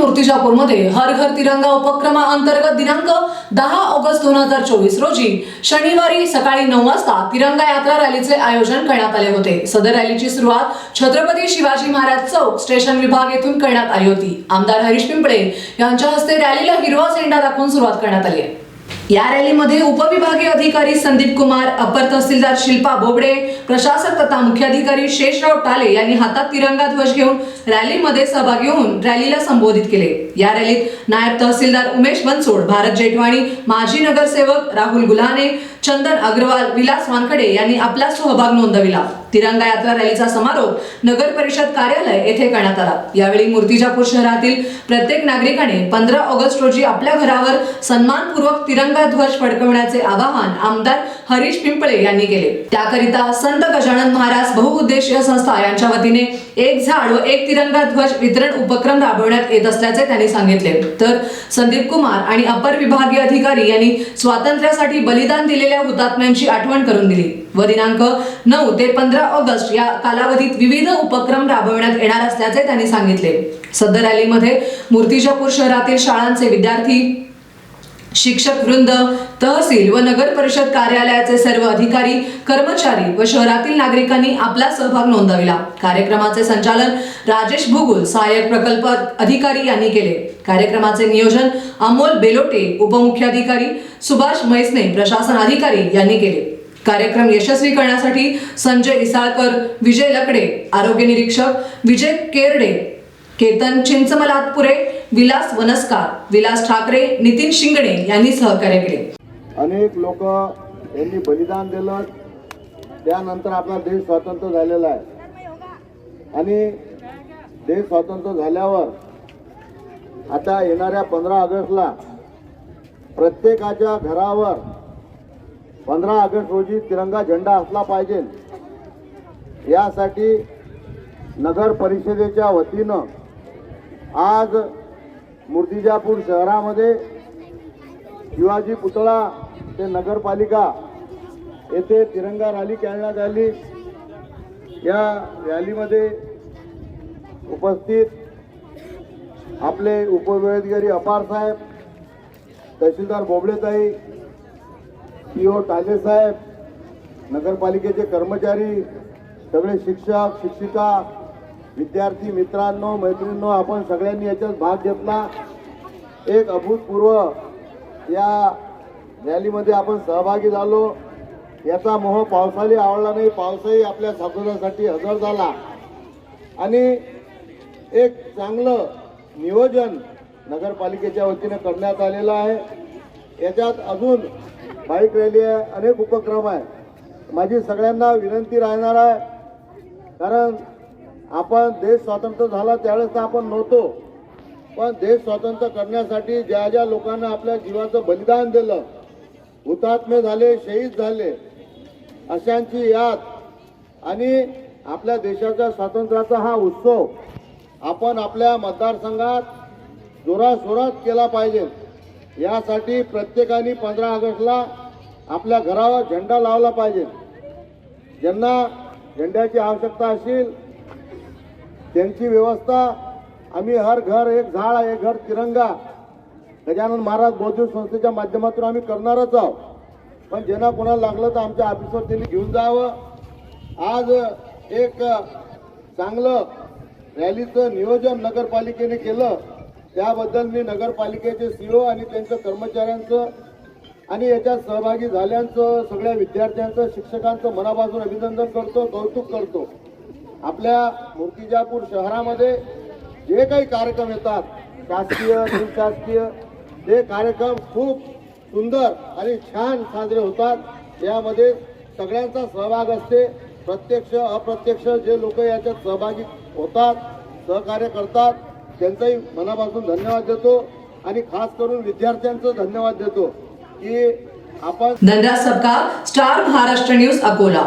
मूर्तिजापूरमध्ये हर घर तिरंगा उपक्रमाअंतर्गत दिनांक दहा ऑगस्ट दोन हजार चोवीस रोजी शनिवारी सकाळी नऊ वाजता तिरंगा यात्रा रॅलीचे आयोजन करण्यात आले होते. सदर रॅलीची सुरुवात छत्रपती शिवाजी महाराज चौक स्टेशन विभाग येथून करण्यात आली होती. आमदार हरीश पिंपळे यांच्या हस्ते रॅलीला हिरवा झेंडा दाखवून सुरुवात करण्यात आली आहे. या रॅलीमध्ये उपविभागीय अधिकारी संदीप कुमार अपर तहसीलदार शिल्पा बोबडे प्रशासक तथा मुख्याधिकारी शेषराव टाले यांनी हातात तिरंगा ध्वज घेऊन रॅलीमध्ये सहभागी होऊन रॅलीला संबोधित केले. या रॅलीत नायब तहसीलदार उमेश बनसोड भारत जेठवाणी माजी नगरसेवक राहुल गुल्हाने चंदन अग्रवाल विलास वानखडे यांनी आपला सहभाग नोंदविला. तिरंगा यात्रा रॅलीचा समारोप नगर परिषद कार्यालय येथे करण्यात आला. यावेळी मूर्तिजापूर शहरातील प्रत्येक नागरिकाने पंधरा ऑगस्ट रोजी आपल्या घरावर सन्मानपूर्वक तिरंगा ध्वज फडकवण्याचे आवाहन आमदार हरीश पिंपळे यांनी केले. त्याकरिता संत गजानन महाराज बहुउद्देशीय संस्था यांच्या वतीने एक झाड व एक तिरंगा ध्वज वितरण उपक्रम राबवण्यात येत असल्याचे त्यांनी सांगितले. तर संदीप कुमार आणि अपर विभागीय अधिकारी यांनी स्वातंत्र्यासाठी बलिदान दिलेल्या हुतात्म्यांची आठवण करून दिली. व दिनांक नऊ ते पंधरा ऑगस्ट या कालावधीत विविध उपक्रम राबविण्यात येणार असल्याचे त्यांनी सांगितले. सदर रॅलीमध्ये मूर्तिजापूर शहरातील शाळांचे विद्यार्थी शिक्षक वृंद तहसील व नगर परिषद कार्यालयाचे सर्व अधिकारी कर्मचारी व शहरातील नागरिकांनी आपला सहभाग नोंदविला. कार्यक्रमाचे संचालन राजेश भुगुल सहाय्यक प्रकल्प अधिकारी यांनी केले. कार्यक्रमाचे नियोजन अमोल बेलोटे उपमुख्याधिकारी सुभाष मैसने प्रशासन अधिकारी यांनी केले. कार्यक्रम यशस्वी करण्यासाठी संजय इसाळकर विजय लकडे आरोग्य निरीक्षक विजय केरडे केतन चिंचमलातपुरे विलास वनस्कार विलास ठाकरे नितीन शिंगणे यांनी सहकार्य केले. अनेक लोक यांनी बलिदान दिलं. त्यानंतर आपला देश स्वतंत्र झालेला आहे. आणि देश स्वतंत्र झाल्यावर आता येणाऱ्या पंधरा ऑगस्टला प्रत्येकाच्या घरावर पंधरा ऑगस्ट रोजी तिरंगा झेंडा असला पाहिजे. यासाठी नगर परिषदेच्या वतीनं आज मूर्तिजापूर शहरामध्ये शिवाजी पुतळा ते नगरपालिका येथे तिरंगा रॅली काढण्यात आली. या रॅलीमध्ये उपस्थित आपले उपविभागाधिकारी अपार साहेब तहसीलदार बोबडेताई ओ टाले साहेब नगरपालिकेचे कर्मचारी सगळे शिक्षक शिक्षिका विद्यार्थी मित्रांनो मैत्रिणींनो आपण सगळ्यांनी याच्यात भाग घेतला. एक अभूतपूर्व या रॅलीमध्ये आपण सहभागी झालो. याचा मोह पावसाळी आवडला नाही पावसाही आपल्या स्वागतासाठी हजर झाला. आणि एक चांगलं नियोजन नगरपालिकेच्या वतीने करण्यात आलेलं आहे. याच्यात अजून बाईक रॅली आहे अनेक उपक्रम आहे. माझी सगळ्यांना विनंती राहणार आहे कारण आपण देश स्वतंत्र झाला त्यावेळेस तर आपण नव्हतो. पण देश स्वतंत्र करण्यासाठी ज्या ज्या लोकांना आपल्या जीवाचं बलिदान दिलं हुतात्मे झाले शहीद झाले अशांची याद आणि आपल्या देशाच्या स्वातंत्र्याचा हा उत्सव आपण आपल्या मतदारसंघात जोरासोरात केला पाहिजे. यासाठी प्रत्येकाने पंधरा ऑगस्टला आपल्या घरावर झेंडा लावला पाहिजे. ज्यांना झेंड्याची आवश्यकता असेल त्यांची व्यवस्था आम्ही हर घर एक झाड एक घर तिरंगा गजानन महाराज बौद्धिक संस्थेच्या माध्यमातून आम्ही करणारच आहोत. पण ज्यांना कोणाला लागलं तर आमच्या ऑफिसवर त्यांनी घेऊन जावं. आज एक चांगलं रॅलीचं नियोजन नगरपालिकेने केलं. त्याबद्दल मी नगरपालिकेचे सीओ आणि त्यांच्या कर्मचाऱ्यांचं आणि याच्यात सहभागी झाल्यांचं सगळ्या विद्यार्थ्यांचं शिक्षकांचं मनापासून अभिनंदन करतो कौतुक करतो. आपल्या मूर्तिजापूर शहरामध्ये जे काही कार्यक्रम येतात शासकीय निमशासकीय ते कार्यक्रम खूप सुंदर आणि छान साजरे होतात. यामध्ये सगळ्यांचा सहभाग असते. प्रत्यक्ष अप्रत्यक्ष जे लोक याच्यात सहभागी होतात सहकार्य करतात त्यांचाही मनापासून धन्यवाद देतो आणि खास करून विद्यार्थ्यांचं धन्यवाद देतो की आपण धन्यवाद सबका. Star Maharashtra news Akola.